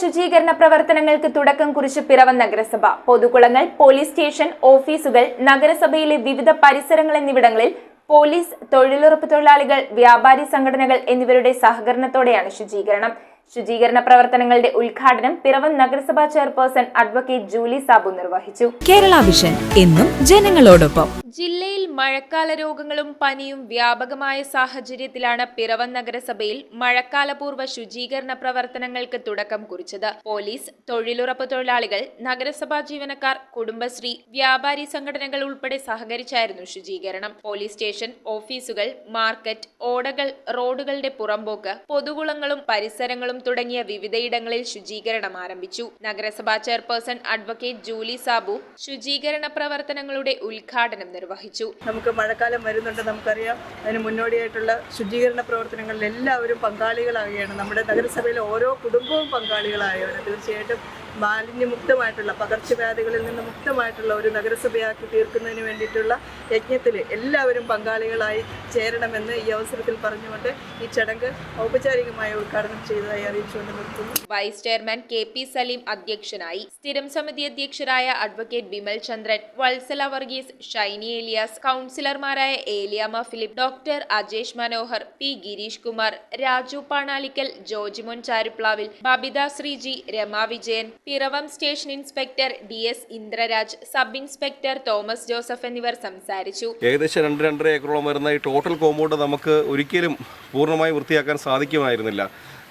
ശുചീകരണ പ്രവർത്തനങ്ങൾക്ക് തുടക്കം കുറിച്ച് പിറവം നഗരസഭ. പൊതുകുളങ്ങൾ പോലീസ് സ്റ്റേഷൻ ഓഫീസുകൾ നഗരസഭയിലെ വിവിധ പരിസരങ്ങൾ എന്നിവിടങ്ങളിൽ പോലീസ് തൊഴിലുറപ്പ് തൊഴിലാളികൾ വ്യാപാരി സംഘടനകൾ എന്നിവരുടെ സഹകരണത്തോടെയാണ് ശുചീകരണം. ശുചീകരണ പ്രവർത്തനങ്ങളുടെ ഉദ്ഘാടനം പിറവം നഗരസഭാ ചെയർപേഴ്സൺ അഡ്വക്കേറ്റ് ജൂലി സാബു നിർവഹിച്ചു. കേരള വിഷൻ എന്നും ജനങ്ങളോടൊപ്പം. ജില്ലയിൽ മഴക്കാല രോഗങ്ങളും പനിയും വ്യാപകമായ സാഹചര്യത്തിലാണ് പിറവം നഗരസഭയിൽ മഴക്കാലപൂർവ ശുചീകരണ പ്രവർത്തനങ്ങൾക്ക് തുടക്കം കുറിച്ചത്. പോലീസ് തൊഴിലുറപ്പ് തൊഴിലാളികൾ നഗരസഭാ ജീവനക്കാർ കുടുംബശ്രീ വ്യാപാരി സംഘടനകൾ ഉൾപ്പെടെ സഹകരിച്ചായിരുന്നു ശുചീകരണം. പോലീസ് സ്റ്റേഷൻ ഓഫീസുകൾ മാർക്കറ്റ് ഓടകൾ റോഡുകളുടെ പുറമ്പോക്ക് പൊതുകുളങ്ങളും പരിസരങ്ങളും തുടങ്ങിയ വിവിധയിടങ്ങളിൽ ശുചീകരണം ആരംഭിച്ചു. നഗരസഭാ ചെയർപേഴ്സൺ അഡ്വക്കേറ്റ് ജൂലി സാബു ശുചീകരണ പ്രവർത്തനങ്ങളുടെ ഉദ്ഘാടനം നിർവഹിച്ചു. നമുക്ക് മഴക്കാലം വരുന്നുണ്ട് നമുക്കറിയാം. അതിന് മുന്നോടിയായിട്ടുള്ള ശുചീകരണ പ്രവർത്തനങ്ങളിൽ എല്ലാവരും പങ്കാളികളാകുകയാണ് നമ്മുടെ നഗരസഭയിലെ ഓരോ കുടുംബവും പങ്കാളികളായവരാണ് തീർച്ചയായിട്ടും മാലിന്യമുക്തമായിട്ടുള്ള പകർച്ചവ്യാധികളിൽ നിന്ന് മുക്തമായിട്ടുള്ള ഒരു നഗരസഭയാക്കി തീർക്കുന്നതിന് വേണ്ടിയിട്ടുള്ള യജ്ഞത്തിൽ എല്ലാവരും പങ്കാളികളായി ചേരണമെന്ന് ഈ അവസരത്തിൽ പറഞ്ഞുകൊണ്ട് ഈ ചടങ്ങ് ഔപചാരികമായി ഉദ്ഘാടനം ചെയ്തതായി അറിയിച്ചുകൊണ്ട് നിർത്തുന്നു. Vice chairman K P Saleem അധ്യക്ഷനായി സ്ഥിരം സമിതി അധ്യക്ഷരായ അഡ്വക്കേറ്റ് ബിമൽ ചന്ദ്രൻ വത്സല വർഗീസ് ഷൈനി ഏലിയാസ് കൗൺസിലർമാരായ Eliyamma Philip doctor Ajesh Manohar P Girish Kumar Raju Panalickal Jojimon Charuplavil Babitha Sreeji Rama Vijayan Piravom station inspector D S Indraraj sub inspector Thomas Joseph എന്നിവർ സംസാരിച്ചു. ഏകദേശം രണ്ട് രണ്ടര ഏക്കറോളം വരുന്ന ഈ ടോട്ടൽ കോമ്പൗണ്ട് നമുക്ക് ഒരിക്കലും പൂർണമായി വൃത്തിയാക്കാൻ സാധിക്കുമായിരുന്നില്ല.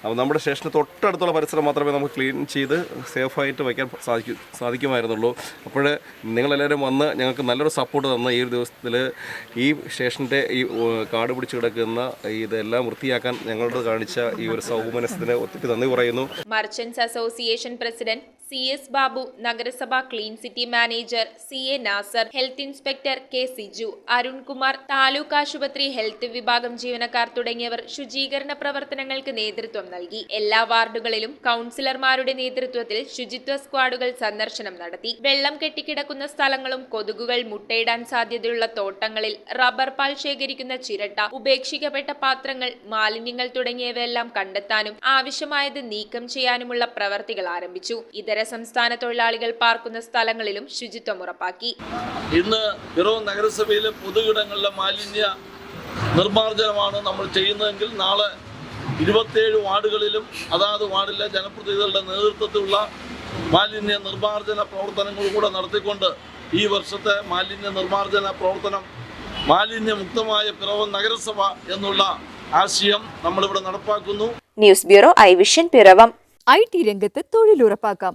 അപ്പോൾ നമ്മുടെ സ്റ്റേഷന് തൊട്ടടുത്തുള്ള പരിസരം മാത്രമേ നമുക്ക് ക്ലീൻ ചെയ്ത് സേഫായിട്ട് വയ്ക്കാൻ സാധിക്കൂ സാധിക്കുമായിരുന്നുള്ളൂ. അപ്പോൾ നിങ്ങളെല്ലാവരും വന്ന് ഞങ്ങൾക്ക് നല്ലൊരു സപ്പോർട്ട് തന്ന ഈ ഒരു ദിവസത്തിൽ ഈ സ്റ്റേഷന്റെ ഈ കാട് പിടിച്ച് കിടക്കുന്ന ഇതെല്ലാം വൃത്തിയാക്കാൻ ഞങ്ങളോട് കാണിച്ച ഈ ഒരു സൗമനസ്യത്തിന് ഒത്തിരി നന്ദി പറയുന്നു. Merchants association president C S Babu നഗരസഭ clean city manager C A Nasar health inspector K Siju Arunkumar taluk ആശുപത്രി ഹെൽത്ത് വിഭാഗം ജീവനക്കാർ തുടങ്ങിയവർ ശുചീകരണ പ്രവർത്തനങ്ങൾക്ക് നേതൃത്വം നൽകി. എല്ലാ വാർഡുകളിലും കൗൺസിലർമാരുടെ നേതൃത്വത്തിൽ ശുചിത്വ സ്ക്വാഡുകൾ സന്ദർശനം നടത്തി. വെള്ളം കെട്ടിക്കിടക്കുന്ന സ്ഥലങ്ങളും കൊതുകുകൾ മുട്ടയിടാൻ സാധ്യതയുള്ള തോട്ടങ്ങളിൽ റബ്ബർ പാൽ ശേഖരിക്കുന്ന ചിരട്ട ഉപേക്ഷിക്കപ്പെട്ട പാത്രങ്ങൾ മാലിന്യങ്ങൾ തുടങ്ങിയവയെല്ലാം കണ്ടെത്താനും ആവശ്യമായത് നീക്കം ചെയ്യാനുമുള്ള പ്രവർത്തികൾ ആരംഭിച്ചു. ഇതര സംസ്ഥാന തൊഴിലാളികൾ പാർക്കുന്ന സ്ഥലങ്ങളിലും ശുചിത്വം ഉറപ്പാക്കി. ഇന്ന് പിറവം നഗരസഭയിലെ പൊതുയിടങ്ങളിലെ മാലിന്യ നിർമ്മാർജനമാണ് നമ്മൾ ചെയ്യുന്നതെങ്കിൽ നാളെ ഇരുപത്തിയേഴ് വാർഡുകളിലും അതാത് വാർഡിലെ ജനപ്രതിനിധികളുടെ നേതൃത്വത്തിലുള്ള മാലിന്യ നിർമ്മാർജന പ്രവർത്തനങ്ങൾ കൂടെ നടത്തിക്കൊണ്ട് ഈ വർഷത്തെ മാലിന്യ നിർമ്മാർജന പ്രവർത്തനം മാലിന്യമുക്തമായ പിറവം നഗരസഭ എന്നുള്ള ആശയം നമ്മളിവിടെ നടപ്പാക്കുന്നു. News bureau I vision Piravom. I T രംഗത്ത് തൊഴിലുറപ്പാക്കാം.